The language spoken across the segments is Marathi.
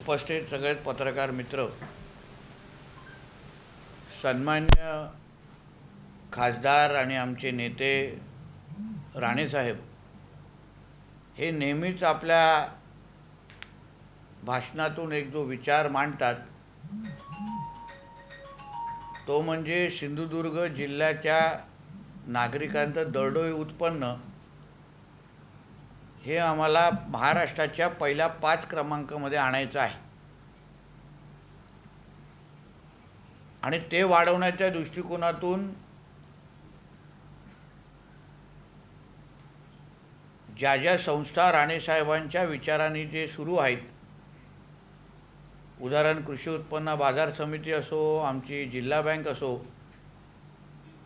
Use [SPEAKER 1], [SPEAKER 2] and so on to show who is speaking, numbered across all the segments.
[SPEAKER 1] उपस्थित सगळेच पत्रकार मित्र सन्मान्य खासदार आणि आमचे नेते राणेसाहेब हे नेहमीच आपल्या भाषणातून एक जो विचार मांडतात तो म्हणजे सिंधुदुर्ग जिल्ह्याच्या नागरिकांचं दरडोई उत्पन्न हे आम्हाला महाराष्ट्राच्या पहिल्या पाच क्रमांकामध्ये आणायचं आहे. आणि ते वाढवण्याच्या दृष्टिकोनातून ज्या ज्या संस्था राणेसाहेबांच्या विचारांनी जे सुरू आहेत उदाहरण कृषी उत्पन्न बाजार समिती असो आमची जिल्हा बँक असो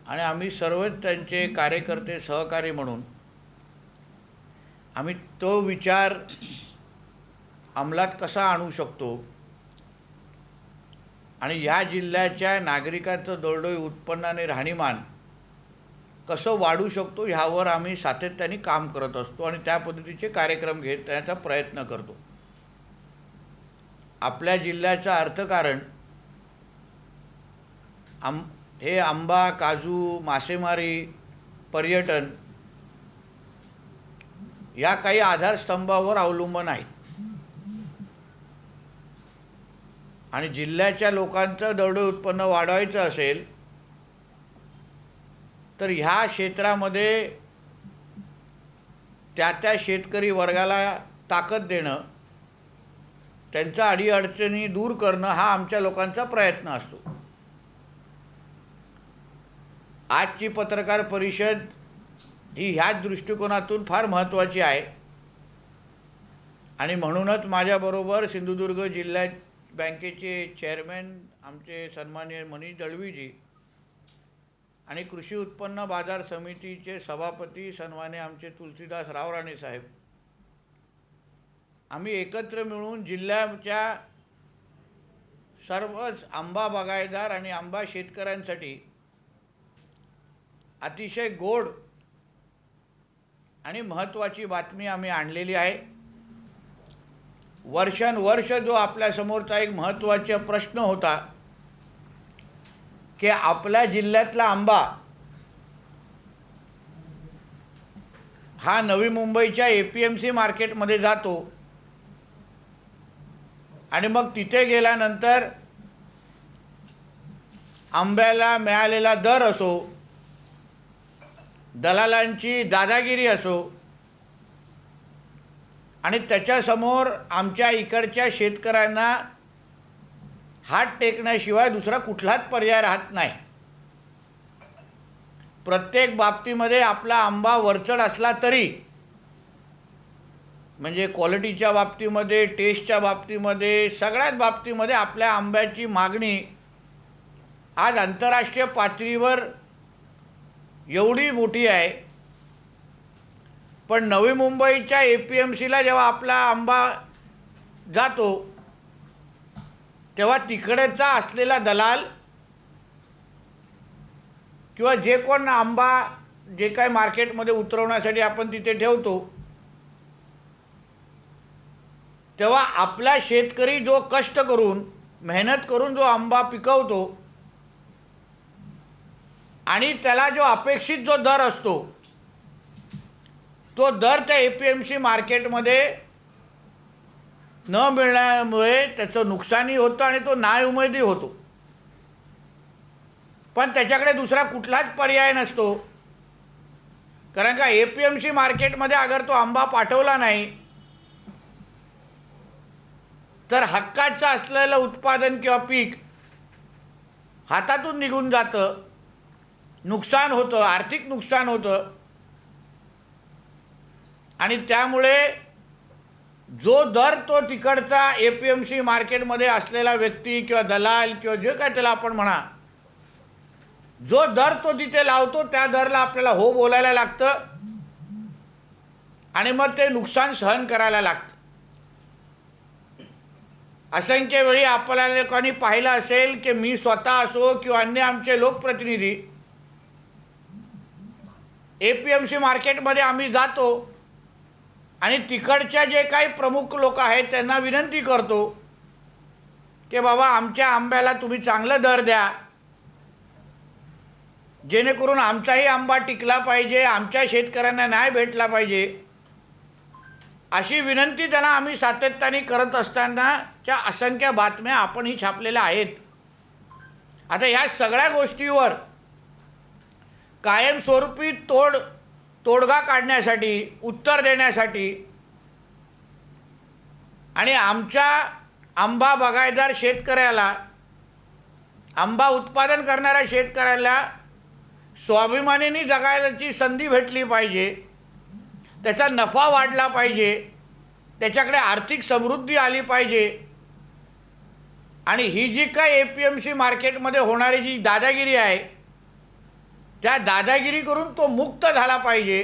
[SPEAKER 1] आणि आम्ही सर्वच त्यांचे कार्यकर्ते सहकारी म्हणून आम्ही तो विचार अंमलात कसा आणू शकतो? आणि ह्या जिल्ह्याच्या नागरिकांचं दरडोई उत्पन्न आणि राहणीमान कसं वाढू शकतो ह्यावर आम्ही सातत्याने काम करत असतो आणि त्या पद्धतीचे कार्यक्रम घेत त्याचा प्रयत्न करतो. आपल्या जिल्ह्याचं अर्थकारण आम हे आंबा काजू मासेमारी पर्यटन या काही आधारस्तंभावर अवलंबून आहेत. आणि जिल्ह्याच्या लोकांचं दरडोई उत्पन्न वाढवायचं असेल तर ह्या क्षेत्रामध्ये त्या त्या शेतकरी वर्गाला ताकद देणं त्यांचा अडीअडचणी दूर करणं हा आमच्या लोकांचा प्रयत्न असतो. आजची पत्रकार परिषद ही ह्याच दृष्टिकोनातून फार महत्त्वाची आहे. आणि म्हणूनच माझ्याबरोबर सिंधुदुर्ग जिल्ह्यात बँकेचे चेअरमॅन आमचे सन्मान्य मनीष दळवीजी आणि कृषी उत्पन्न बाजार समितीचे सभापती सन्मान्य आमचे तुलसीदास रावराणे साहेब. आम्ही एकत्र मिळून जिल्ह्याच्या सर्वच आंबा बागायदार आणि आंबा शेतकऱ्यांसाठी अतिशय गोड आणि महत्त्वाची बातमी आम्ही आणलेली आहे. वर्षानुवर्ष जो आपल्यासमोरचा एक महत्त्वाचा प्रश्न होता की आपल्या जिल्ह्यातला आंबा हा नवी मुंबईच्या ए पी एम सी मार्केटमध्ये जातो आणि मग तिथे गेल्यानंतर आंब्याला मिळालेला दर असो दलालांची दादागिरी असो आणि त्याच्यासमोर आमच्या इकडच्या शेतकऱ्यांना हात टेकण्याशिवाय दुसरा कुठलाच पर्याय राहत नाही. प्रत्येक बाबतीमध्ये आपला आंबा वरचढ असला तरी म्हणजे क्वालिटीच्या बाबतीमध्ये टेस्टच्या बाबतीमध्ये सगळ्याच बाबतीमध्ये आपल्या आंब्याची मागणी आज आंतरराष्ट्रीय पातळीवर एवढी मोठी आहे. पण नवी मुंबईच्या ए पी एम सीला जेव्हा आपला आंबा जातो तेव्हा तिकडेचा असलेला दलाल किंवा जे कोण आंबा जे काही मार्केटमध्ये उतरवण्यासाठी आपण तिथे ठेवतो तेव्हा आपला शेतकरी जो कष्ट करून मेहनत करून जो आंबा पिकवतो आणि त्याला जो अपेक्षित जो दर असतो तो दर त्या ए पी एम सी मार्केटमध्ये न मिळण्यामुळे त्याचं नुकसानही होतं आणि तो नाउमेदी होतो. पण त्याच्याकडे दुसरा कुठलाच पर्याय नसतो. कारण का ए पी एम सी मार्केटमध्ये अगर तो आंबा पाठवला नाही तर हक्काचं असलेलं उत्पादन किंवा पीक हातातून निघून जातं. नुकसान होतं आर्थिक नुकसान होतं. आणि त्यामुळे जो दर तो तिकडचा ए पी एम सी मार्केटमध्ये असलेला व्यक्ती किंवा दलाल किंवा जे काय त्याला आपण म्हणा जो दर तो तिथे लावतो त्या दरला आपल्याला हो बोलायला लागतं. आणि मग ते नुकसान सहन करायला लागतं. असंख्य वेळी आपल्याला लोकांनी पाहिलं असेल की मी स्वतः असो किंवा अन्य आमचे लोकप्रतिनिधी ए पी एम सी मार्केटमध्ये आम्ही जातो. आणि तिकडच्या जे काही प्रमुख लोक आहेत त्यांना विनंती करतो की बाबा आमच्या आंब्याला तुम्ही चांगलं दर द्या. जेणेकरून आमचाही आंबा टिकला पाहिजे आमच्या शेतकऱ्यांना न्याय भेटला पाहिजे. अशी विनंती त्यांना आम्ही सातत्याने करत असतानाच्या असंख्य बातम्या आपणही छापलेल्या आहेत. आता ह्या सगळ्या गोष्टीवर कायमस्वरूपी तोड तोडगा काढण्यासाठी उत्तर देण्यासाठी. आणि आमच्या आंबा बगायदार शेतकऱ्याला आंबा उत्पादन करणाऱ्या शेतकऱ्याला स्वाभिमानीने जगायची संधी भेटली पाहिजे. त्याचा नफा वाढला पाहिजे. त्याच्याकडे आर्थिक समृद्धी आली पाहिजे. आणि ही जी काय ए पी एम सी मार्केटमध्ये होणारी जी दादागिरी आहे त्या दादागिरी करून तो मुक्त झाला पाहिजे.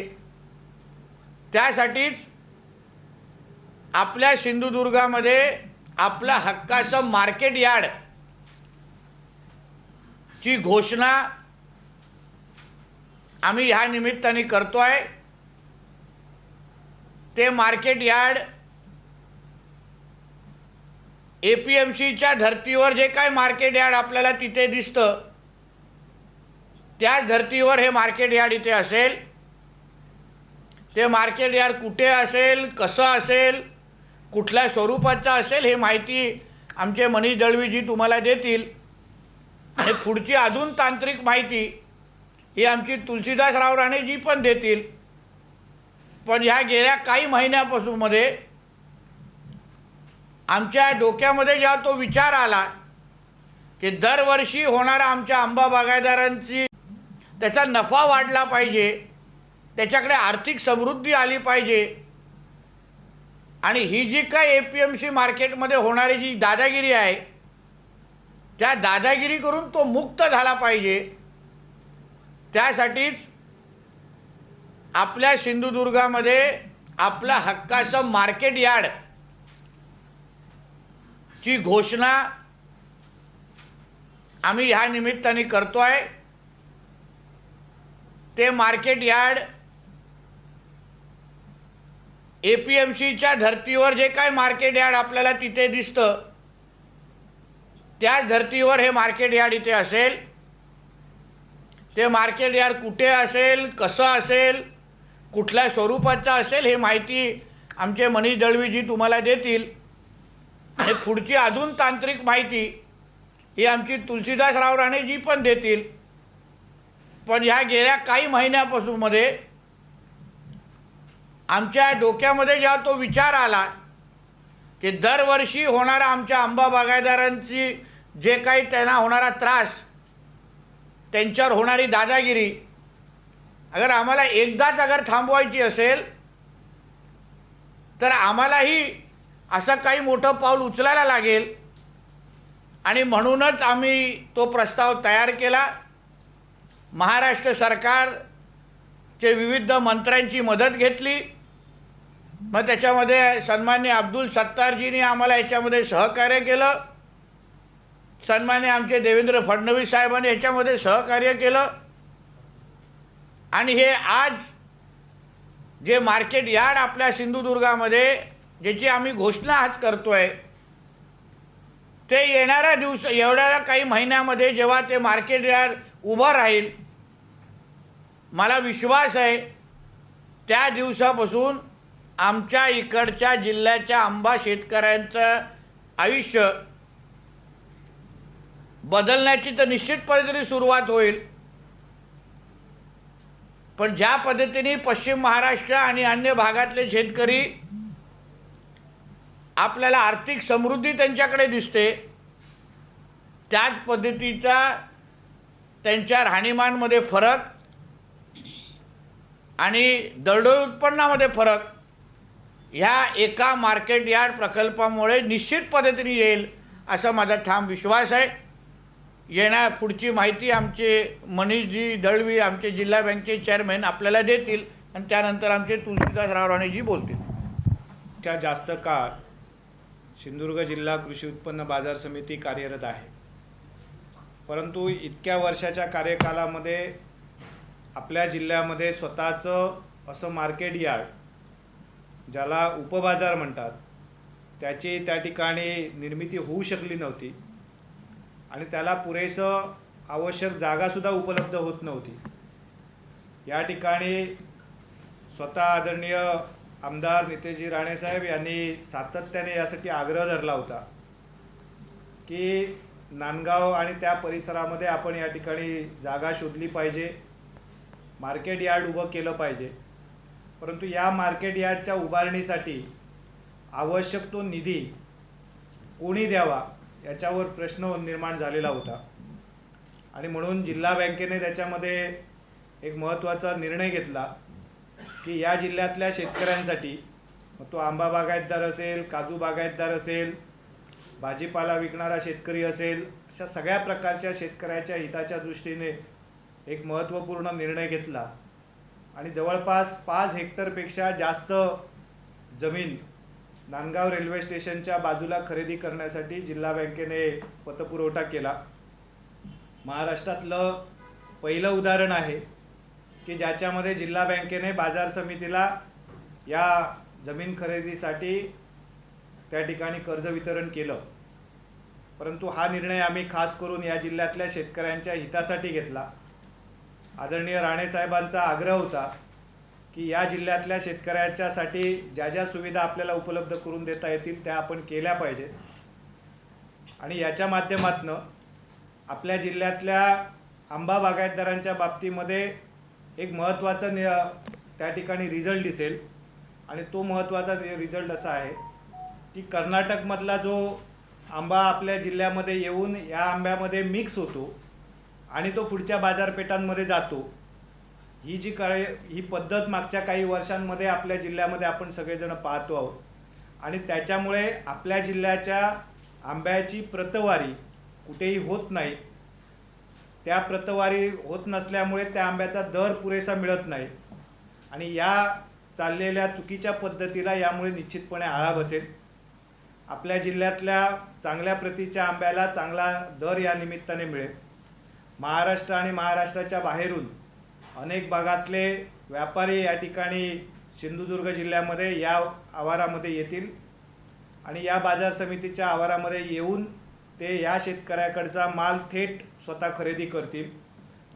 [SPEAKER 1] त्यासाठीच आपल्या सिंधुदुर्गामध्ये आपल्या हक्काचं मार्केट यार्ड ची घोषणा आम्ही ह्या निमित्ताने करतो आहे ते market yard A P M सीच्या धर्तीवर जे काय मार्केट यार्ड आपल्याला तिथे दिसतं त्या धर्तीवर हे मार्केट यार्ड इथे असेल. ते मार्केट यार्ड कुठे असेल कसं असेल कुठल्या स्वरूपाचं असेल हे माहिती आमचे मनीष दळवीजी तुम्हाला देतील. आणि पुढची अजून तांत्रिक माहिती ही आमची तुलसीदासराव राणेजी पण देतील. पण ह्या गेल्या काही महिन्यापासून मध्ये आमच्या डोक्यामध्ये जेव्हा तो विचार आला की दरवर्षी होणारा आमच्या आंबा बागायदारांची त्याचा नफा वाढला पाहिजे. त्याच्याकडे आर्थिक समृद्धी आली पाहिजे. आणि ही जी काय ए पी एम सी मार्केटमध्ये होणारी जी दादागिरी आहे त्या दादागिरी करून तो मुक्त झाला पाहिजे. त्यासाठीच आपल्या सिंधुदुर्गामध्ये आपल्या हक्काचं मार्केट यार्ड ची घोषणा आम्ही ह्या निमित्ताने करतो आहे ते market yard A P M सीच्या धर्तीवर जे काय मार्केट यार्ड आपल्याला तिथे दिसतं त्याच धर्तीवर हे मार्केट यार्ड इथे असेल. ते मार्केट यार्ड कुठे असेल कसं असेल कुठल्या स्वरूपाचं असेल हे माहिती आमचे मनीष दळवीजी तुम्हाला देतील. आणि पुढची अजून तांत्रिक माहिती ही आमची तुलसीदासराव राणेजी पण देतील. पण ह्या गेल्या काही महिन्यापासून मध्ये आमच्या डोक्यामध्ये जेव्हा तो विचार आला की दरवर्षी होणारा आमच्या आंबा बागायदारांची जे काही त्यांना होणारा त्रास त्यांच्यावर होणारी दादागिरी अगर आम्हाला एकदाच अगर थांबवायची असेल तर आम्हालाही असं काही मोठं पाऊल उचलायला लागेल. आणि म्हणूनच आम्ही तो प्रस्ताव तयार केला. महाराष्ट्र सरकारचे विविध मंत्र्यांची मदत घेतली. मग त्याच्यामध्ये सन्मान्य अब्दुल सत्तारजींनी आम्हाला याच्यामध्ये सहकार्य केलं. सन्मान्य आमचे देवेंद्र फडणवीस साहेबांनी याच्यामध्ये सहकार्य केलं. आणि हे आज जे मार्केट यार्ड आपल्या सिंधुदुर्गामध्ये ज्याची आम्ही घोषणा आज करतो आहे ते येणाऱ्या दिवस एवढ्या काही महिन्यामध्ये जेव्हा ते मार्केट यार्ड उभं राहील. मला विश्वास आहे त्या दिवसापासून आमच्या इकडच्या जिल्ह्याच्या आंबा शेतकऱ्यांचं आयुष्य बदलण्याची तर निश्चित तरी सुरुवात होईल. पण ज्या पद्धतीने पश्चिम महाराष्ट्र आणि अन्य भागातले शेतकरी आपल्याला आर्थिक समृद्धी त्यांच्याकडे दिसते त्याच पद्धतीचा त्यांच्या राहणीमानमध्ये फरक आणि दरडोई उत्पन्नामध्ये फरक ह्या एका मार्केट यार्ड प्रकल्पामुळे निश्चित पद्धतीने येईल असा माझा ठाम विश्वास आहे. येण्या पुढची माहिती आमचे मनीषजी दळवी आमचे जिल्हा बँकेचे चेअरमॅन आपल्याला देतील आणि त्यानंतर आमचे तुलसीदास रावराणेजी बोलतील.
[SPEAKER 2] त्या जास्त काळ सिंधुदुर्ग जिल्हा कृषी उत्पन्न बाजार समिती कार्यरत आहे. परंतु इतक्या वर्षाच्या कार्यकालामध्ये आपल्या जिल्ह्यामध्ये स्वतःचं असं मार्केट यार्ड ज्याला उपबाजार म्हणतात त्याची त्या ठिकाणी निर्मिती होऊ शकली नव्हती आणि त्याला पुरेसं आवश्यक जागासुद्धा उपलब्ध होत नव्हती. या ठिकाणी स्वतः आदरणीय आमदार नितेशजी राणेसाहेब यांनी सातत्याने यासाठी आग्रह धरला होता की नांदगाव आणि त्या परिसरामध्ये आपण या ठिकाणी जागा शोधली पाहिजे. मार्केट यार्ड उभं केलं पाहिजे. परंतु या मार्केट यार्डच्या उभारणीसाठी आवश्यक तो निधी कोणी द्यावा याच्यावर प्रश्न निर्माण झालेला होता. आणि म्हणून जिल्हा बँकेने त्याच्यामध्ये एक महत्त्वाचा निर्णय घेतला की या जिल्ह्यातल्या शेतकऱ्यांसाठी मग तो आंबा बागायतदार असेल काजू बागायतदार असेल भाजीपाला विकणारा शेतकरी असेल अशा सगळ्या प्रकारच्या शेतकऱ्याच्या हिताच्या दृष्टीने एक महत्त्वपूर्ण निर्णय घेतला. आणि जवळपास पाच हेक्टरपेक्षा जास्त जमीन नांदगाव रेल्वे स्टेशनच्या बाजूला खरेदी करण्यासाठी जिल्हा बँकेने पतपुरवठा केला. महाराष्ट्रातलं पहिलं उदाहरण आहे की ज्याच्यामध्ये जिल्हा बँकेने बाजार समितीला या जमीन खरेदीसाठी त्या ठिकाणी कर्ज वितरण केलं. परंतु हा निर्णय आम्ही खास करून या जिल्ह्यातल्या शेतकऱ्यांच्या हितासाठी घेतला. आदरणीय राणेसाहेबांचा आग्रह होता की या जिल्ह्यातल्या शेतकऱ्याच्यासाठी ज्या ज्या सुविधा आपल्याला उपलब्ध करून देता येतील त्या आपण केल्या पाहिजेत. आणि याच्या माध्यमातनं आपल्या जिल्ह्यातल्या आंबा बागायतदारांच्या बाबतीमध्ये एक महत्त्वाचा त्या ठिकाणी रिझल्ट दिसेल. आणि तो महत्त्वाचा रिझल्ट असा आहे की कर्नाटकमधला जो आंबा आपल्या जिल्ह्यामध्ये येऊन या आंब्यामध्ये मिक्स होतो आणि तो पुढच्या बाजारपेठांमध्ये जातो ही जी काय ही पद्धत मागच्या काही वर्षांमध्ये आपल्या जिल्ह्यामध्ये आपण सगळेजण पाहतो आहोत. आणि त्याच्यामुळे आपल्या जिल्ह्याच्या आंब्याची प्रतवारी कुठेही होत नाही. त्या प्रतवारी होत नसल्यामुळे त्या आंब्याचा दर पुरेसा मिळत नाही. आणि या चाललेल्या चुकीच्या पद्धतीला यामुळे निश्चितपणे आळा बसेल. आपल्या जिल्ह्यातल्या चांगल्या प्रतीच्या आंब्याला चांगला दर या निमित्ताने मिळेल. महाराष्ट्र आणि महाराष्ट्राच्या बाहेरून अनेक भागातले व्यापारी या ठिकाणी सिंधुदुर्ग जिल्ह्यामध्ये या आवारामध्ये येतील आणि या बाजार समितीच्या आवारामध्ये येऊन ते या शेतकऱ्याकडचा माल थेट स्वतः खरेदी करतील.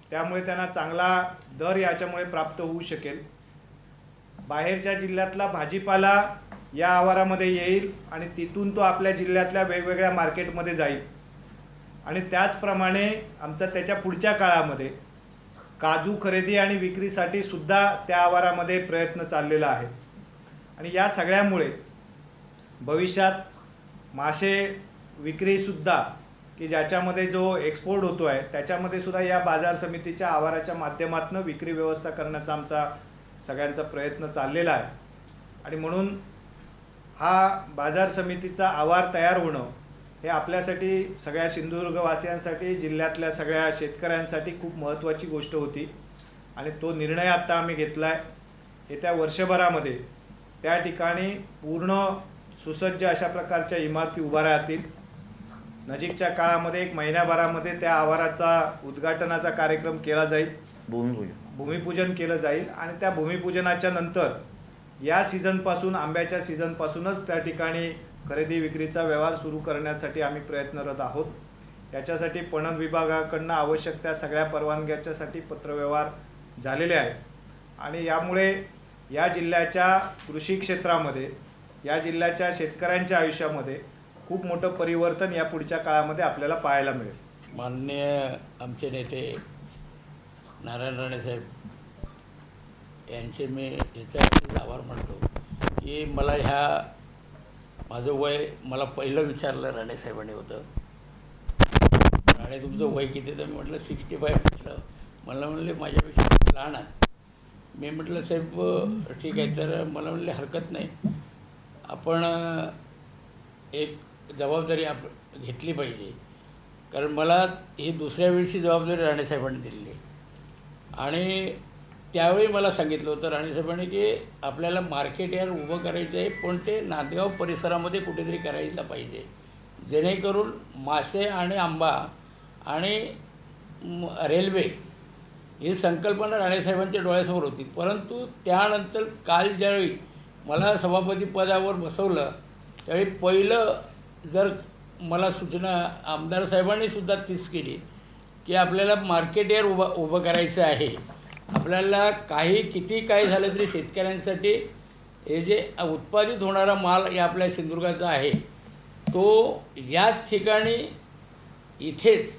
[SPEAKER 2] त्यामुळे त्यांना चांगला दर याच्यामुळे प्राप्त होऊ शकेल. बाहेरच्या जिल्ह्यातला भाजीपाला या आवारामध्ये येईल आणि तिथून तो आपल्या जिल्ह्यातल्या वेगवेगळ्या मार्केटमध्ये जाईल. आणि त्याचप्रमाणे आमचा त्याच्या पुढच्या काळामध्ये काजू खरेदी आणि विक्रीसाठी सुद्धा त्या आवारामध्ये प्रयत्न चाललेला आहे. आणि या सगळ्यामुळे भविष्यात मासे विक्रीसुद्धा की ज्याच्यामध्ये जो एक्सपोर्ट होतो आहे त्याच्यामध्ये सुद्धा या बाजार समितीच्या आवाराच्या माध्यमातून विक्री व्यवस्था करण्याचा आमचा सगळ्यांचा प्रयत्न चाललेला आहे. आणि म्हणून हा बाजार समितीचा आवार तयार होणं हे आपल्यासाठी सगळ्या सिंधुदुर्गवासियांसाठी जिल्ह्यातल्या सगळ्या शेतकऱ्यांसाठी खूप महत्त्वाची गोष्ट होती. आणि तो निर्णय आत्ता आम्ही घेतला आहे येत्या वर्षभरामध्ये त्या ठिकाणी पूर्ण सुसज्ज अशा प्रकारच्या इमारती उभा राहतील. नजीकच्या काळामध्ये एक महिन्याभरामध्ये त्या आवाराचा उद्घाटनाचा कार्यक्रम केला जाईल.
[SPEAKER 1] भूमिपूजन.
[SPEAKER 2] भूमिपूजन केलं जाईल. आणि त्या भूमिपूजनाच्या नंतर या सीझनपासून आंब्याच्या सीझनपासूनच त्या ठिकाणी खरेदी विक्रीचा व्यवहार सुरू करण्यासाठी आम्ही प्रयत्नरत आहोत. याच्यासाठी पणन विभागाकडनं आवश्यक त्या सगळ्या परवानग्याच्यासाठी पत्रव्यवहार झालेले आहेत. आणि यामुळे या जिल्ह्याच्या कृषी क्षेत्रामध्ये या जिल्ह्याच्या शेतकऱ्यांच्या आयुष्यामध्ये खूप मोठं परिवर्तन या पुढच्या काळामध्ये आपल्याला पाहायला मिळेल.
[SPEAKER 3] माननीय आमचे नेते नारायण राणे साहेब यांचे मी याच्यासाठी आभार मानतो की मला ह्या माझं वय मला पहिलं विचारलं राणे साहेबांनी होतं. राणे तुमचं वय किती तर मी म्हटलं सिक्स्टी फाय म्हटलं. मला म्हणले माझ्यापेक्षा लहान आहे मी म्हटलं साहेब ठीक आहे तर मला म्हणले हरकत नाही. आपण एक जबाबदारी आप घेतली पाहिजे. कारण मला ही दुसऱ्या वेळची जबाबदारी राणेसाहेबांनी दिलेली आणि त्यावेळी मला सांगितलं होतं राणेसाहेबांनी की आपल्याला मार्केट यार्ड उभं करायचं आहे पण ते नांदगाव परिसरामध्ये कुठेतरी करायला पाहिजे. जेणेकरून मासे आणि आंबा आणि रेल्वे ही संकल्पना राणेसाहेबांच्या डोळ्यासमोर होती. परंतु त्यानंतर काल ज्यावेळी मला सभापती पदावर बसवलं त्यावेळी पहिलं जर मला सूचना आमदार साहेबांनी सुद्धा तीच केली की आपल्याला मार्केट यार्ड उभं उभं करायचं आहे. आपल्याला काही किती काय झालं तरी शेतकऱ्यांसाठी हे जे उत्पादित होणारा माल या आपल्या सिंधुदुर्गाचा आहे तो याच ठिकाणी इथेच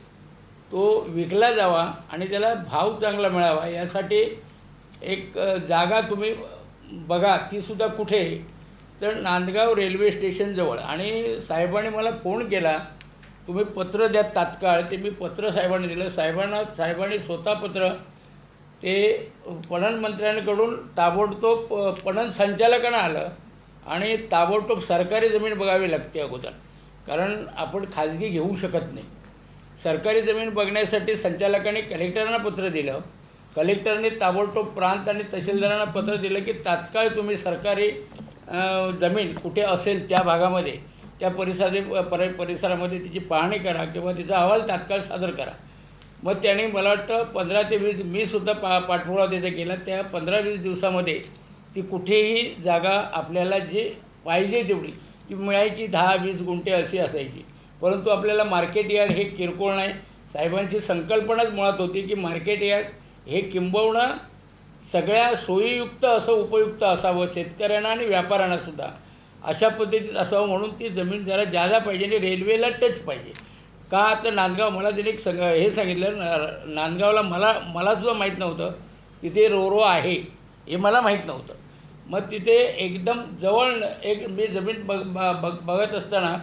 [SPEAKER 3] तो विकला जावा आणि त्याला भाव चांगला मिळावा यासाठी एक जागा तुम्ही बघा तीसुद्धा कुठे? तर नांदगाव रेल्वे स्टेशनजवळ आणि साहेबांनी मला फोन केला तुम्ही पत्र द्या तात्काळ ते मी पत्र साहेबांनी दिलं. साहेबांना साहेबांनी स्वतः पत्र ते पणन मंत्र्यांकडून ताबडतोब पणन संचालकांना आलं आणि ताबडतोब सरकारी जमीन बघावी लागते अगोदर. कारण आपण खाजगी घेऊ शकत नाही. सरकारी जमीन बघण्यासाठी संचालकांनी कलेक्टरांना पत्र दिलं. कलेक्टरने ताबडतोब प्रांत आणि तहसीलदारांना पत्र दिलं की तात्काळ तुम्ही सरकारी जमीन कुठे असेल त्या भागामध्ये त्या परिसरात परि परिसरामध्ये तिची पाहणी करा किंवा तिचा अहवाल तात्काळ सादर करा. मग त्याने मला वाटतं पंधरा ते वीस मी सुद्धा पा पाठपुरावा तिथे केला. त्या पंधरा वीस दिवसामध्ये ती कुठेही जागा आपल्याला जे पाहिजे तेवढी ती मिळायची दहा वीस गुंठे अशी असायची. परंतु आपल्याला मार्केट यार्ड हे किरकोळ नाही. साहेबांची संकल्पनाच मुळात होती की मार्केट यार्ड हे किंबहुना सगळ्या सोयीयुक्त असं उपयुक्त असावं शेतकऱ्यांना आणि व्यापाऱ्यांना सुद्धा. अशा पद्धतीत असावं म्हणून ती जमीन जरा जादा पाहिजे आणि रेल्वेला टच पाहिजे. का तर नांदगाव मला तिने एक सग हे सांगितलं नांदगावला मला मला सुद्धा माहीत नव्हतं. तिथे रोरो आहे हे मला माहीत नव्हतं. मग तिथे एकदम जवळ एक मी जमीन बघ ब- बघ बघत असताना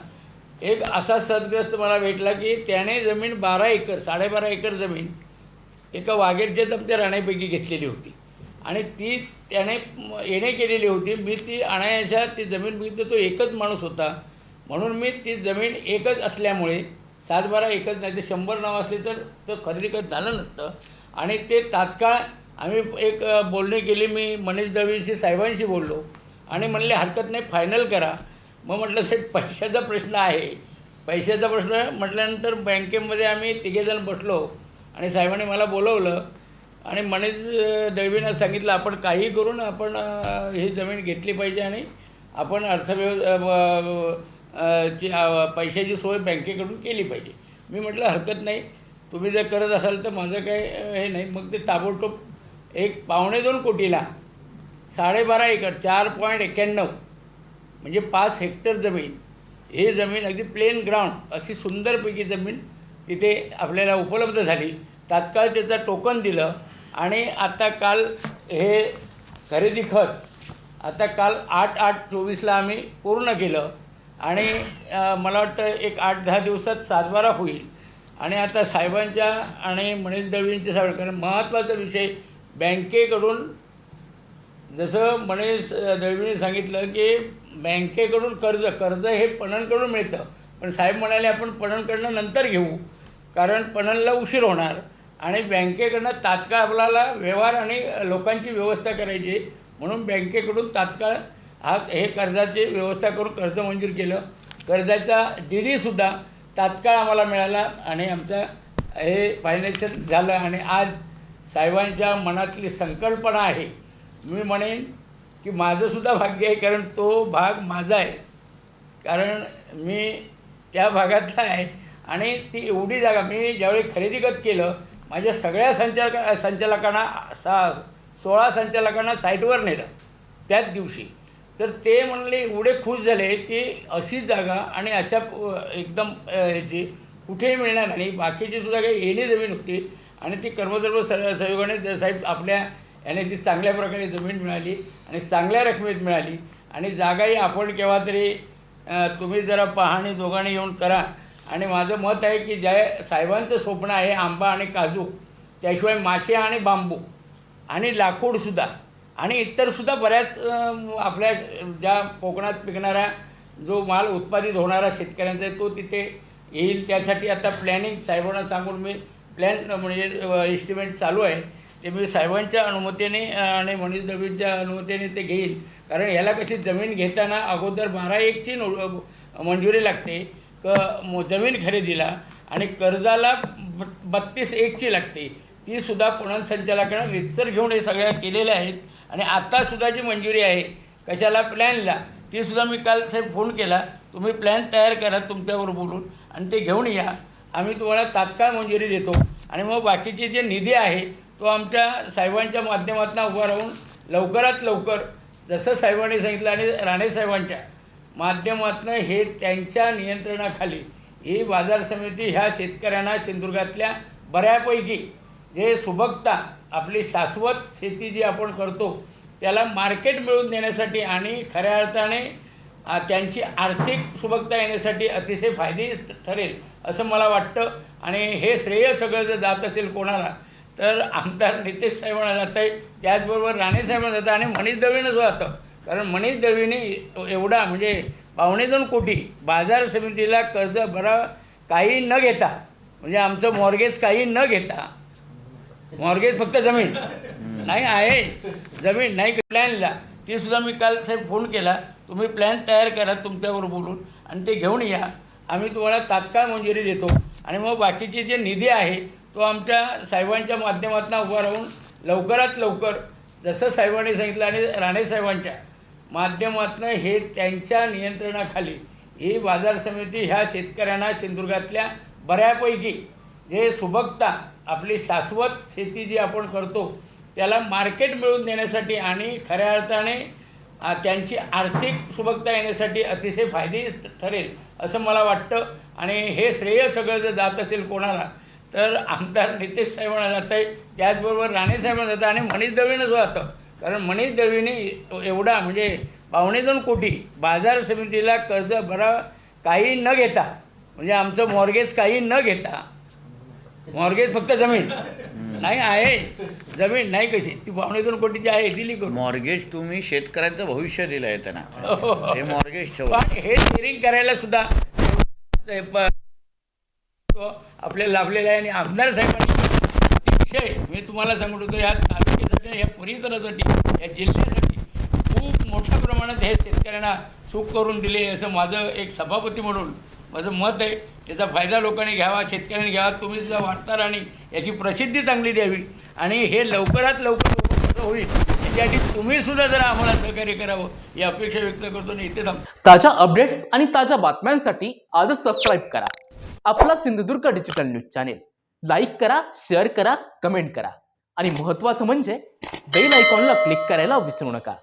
[SPEAKER 3] एक असा सदग्रस्त मला भेटला की त्याने जमीन बारा एकर साडेबारा एकर जमीन एका वाघेरच्या जमत्या राण्यापैकी घेतलेली होती. आणि ती त्याने येणे केलेली होती. मी ती आणायच्या ती जमीन बघितली तो एकच माणूस होता. म्हणून मी ती जमीन एकच असल्यामुळे सातबारा एकच नाही ते शंभर नाव असले तर तर खरेदी काही झालं नसतं. आणि ते तात्काळ आम्ही एक बोलणी केली. मी मनीष दवीशी साहेबांशी बोललो. आणि म्हणले हरकत नाही फायनल करा. मग म्हटलं साहेब पैशाचा प्रश्न आहे. पैशाचा प्रश्न म्हटल्यानंतर बँकेमध्ये आम्ही तिघेजण बसलो. आणि साहेबांनी मला बोलवलं. आणि मनीष दळवीनं सांगितलं आपण काही करून आपण ही जमीन घेतली पाहिजे आणि आपण अर्थव्यव ची पैशाची सोय बँकेकडून केली पाहिजे. मी म्हटलं हरकत नाही. तुम्ही जर करत असाल तर माझं काही हे नाही. मग ते ताबडतोब एक पावणे दोन कोटीला साडेबारा एकर चार पॉईंट एक्याण्णव म्हणजे पाच हेक्टर जमीन. ही जमीन अगदी प्लेन ग्राउंड अशी सुंदरपैकी जमीन तिथे आपल्याला उपलब्ध झाली. तात्काळ त्याचं टोकन दिलं आणि आता काल हे खरेदी खत आता काल आठ आठ चोवीसला आम्ही पूर्ण केलं. आणि मला वाटतं एक आठ दहा दिवसात सातबारा होईल. आणि आता साहेबांच्या आणि मनीष दळवींच्या साहेब कारण महत्त्वाचा विषय बँकेकडून जसं मनीष दळवीने सांगितलं की बँकेकडून कर्ज कर्ज हे पणनकडून मिळतं. पण साहेब म्हणाले आपण पणनकडनं नंतर घेऊ कारण पणनला उशीर होणार. आणि बँकेकडनं तात्काळ आपल्याला व्यवहार आणि लोकांची व्यवस्था करायची म्हणून बँकेकडून तात्काळ हा हे कर्जाची व्यवस्था करून कर्ज मंजूर केलं. कर्जाचा डी डीसुद्धा तात्काळ आम्हाला मिळाला आणि आमचा हे फायनान्शियल झालं आणि आज साहेबांच्या मनातली संकल्पना आहे. मी म्हणेन की माझंसुद्धा भाग्य आहे कारण तो भाग माझा आहे. कारण मी त्या भागातला आहे आणि ती एवढी जागा मी ज्यावेळी खरेदी खत केलं माझ्या सगळ्या संचालक संचालकांना सा सोळा संचालकांना साईटवर नेलं. त्याच दिवशी. तर ते म्हणले एवढे खुश झाले की अशी जागा आणि अशा एकदम ह्याची कुठेही मिळणार नाही. बाकीची सुद्धा काही येणी जमीन होती आणि ती कर्मधर्म स सहयोगाने साहेब आपल्या याने ती चांगल्या प्रकारे जमीन मिळाली आणि चांगल्या रकमेत मिळाली. आणि जागाही आपण केव्हा तरी तुम्ही जरा पाहणी दोघांनी येऊन करा. आणि माझं मत आहे की ज्या साहेबांचं स्वप्न आहे आंबा आणि काजू त्याशिवाय मासे आणि बांबू आणि लाकूडसुद्धा आणि इतरसुद्धा बऱ्याच आपल्या ज्या कोकणात पिकणारा जो माल उत्पादित होणारा शेतकऱ्यांचा तो तिथे येईल. त्यासाठी आता प्लॅनिंग साहेबांना सांगून मी प्लॅन म्हणजे एस्टिमेट चालू आहे. ते मी साहेबांच्या अनुमतीने आणि मनीष दळवींच्या अनुमतीने ते घेईल. कारण ह्याला कशी जमीन घेताना अगोदर बारा एकची नो मंजुरी लागते. क म- जमीन खरेदीला आणि कर्जाला ब बत्तीस एकची लागते. ती सुद्धा पणन संचालकांना रितसर घेऊन हे सगळ्या केलेल्या आहेत. आणि आत्तासुद्धा जी मंजुरी आहे कशाला प्लॅनला तीसुद्धा मी काल साहेब फोन केला. तुम्ही प्लॅन तयार करा तुमच्यावर बोलून आणि ते घेऊन या. आम्ही तुम्हाला तात्काळ मंजुरी देतो. आणि मग बाकीचे जे निधी आहे तो आमच्या साहेबांच्या माध्यमातून उभा राहून लवकरात लवकर जसं साहेबांनी सांगितलं आणि राणे साहेबांच्या माध्यमातून हे त्यांच्या नियंत्रणाखाली ही बाजार समिती ह्या शेतकऱ्यांना सिंधुदुर्गातल्या बऱ्यापैकी जे सुबकता आपली शाश्वत शेती जी आपण करतो त्याला मार्केट मिळवून देण्यासाठी आणि खऱ्या अर्थाने त्यांची आर्थिक सुबकता येण्यासाठी अतिशय फायदे ठरेल असं मला वाटतं. आणि हे श्रेय सगळं जर जात असेल कोणाला तर आमदार नितेश साहेबांना जातं आहे. त्याचबरोबर राणे साहेबांना जातं आणि मनीष दळवीनं जातं कारण मनीष दळवीने एवढा म्हणजे पावणे दोन कोटी बाजार समितीला कर्ज भरा काही न घेता म्हणजे आमचं मॉर्गेज काही न घेता मॉर्गेज फक्त जमीन. नाही आहे. जमीन नाही प्लॅनला ते सुद्धा मी काल साहेब फोन केला. तुम्ही प्लॅन तयार करा तुमच्यावर बोलून आणि ते घेऊन या. आम्ही तुम्हाला तात्काळ मंजुरी देतो. आणि मग बाकीचे जे निधी आहे तो आमच्या साहेबांच्या माध्यमातून उभा राहून लवकरात लवकर जसं साहेबांनी सांगितलं आणि राणे साहेबांच्या माध्यमातून हे त्यांच्या नियंत्रणाखाली ही बाजार समिती ह्या शेतकऱ्यांना सिंधुदुर्गातल्या बऱ्यापैकी जे सुबकता आपली शाश्वत शेती जी आपण करतो त्याला मार्केट मिळवून देण्यासाठी आणि खऱ्या अर्थाने त्यांची आर्थिक सुबकता येण्यासाठी अतिशय फायदे ठरेल असं मला वाटतं. आणि हे श्रेय सगळं जर जात असेल कोणाला तर आमदार नितेश साहेबांना जात आहे. त्याचबरोबर राणे साहेबांना जातं आणि मनीष दळवीनं जातं. कारण मनीष दळवीने एवढा म्हणजे पावणे दोन कोटी बाजार समितीला कर्ज भरा काही न घेता म्हणजे आमचं मॉर्गेज काही न घेता मॉर्गेज फक्त जमीन. नाही आहे. जमीन नाही कशी. ती पावणे दोन कोटीची आहे दिली करून.
[SPEAKER 1] मॉर्गेज तुम्ही शेतकऱ्यांचं भविष्य दिलं आहे त्यांना.
[SPEAKER 3] हो.
[SPEAKER 1] हे मॉर्गेज
[SPEAKER 3] पण हे शेअरिंग करायला सुद्धा आपल्याला लाभलेला आहे आणि आमदार साहेबांनी विषय मी तुम्हाला सांगत होतो या तालुक्यासाठी या परिसरासाठी या जिल्ह्यासाठी खूप मोठ्या प्रमाणात हे शेतकऱ्यांना सुख करून दिले. असं माझं एक सभापती म्हणून माझं मत आहे. त्याचा फायदा लोकांनी घ्यावा शेतकऱ्यांनी घ्यावा तुम्ही सुद्धा वार्ताहर आणि याची प्रसिद्धी चांगली द्यावी. आणि हे लवकरात लवकर होईल. याच्यासाठी तुम्ही सुद्धा जरा आम्हाला सहकार्य करावं. ही अपेक्षा व्यक्त करतो आणि इथे थांबतो.
[SPEAKER 4] ताज्या अपडेट्स आणि ताज्या बातम्यांसाठी आजच सबस्क्राईब करा. आपला Sindhudurg digital news channel like करा शेअर करा कमेंट करा. आणि महत्त्वाचं म्हणजे बेल आयकॉनला क्लिक करायला विसरू नका.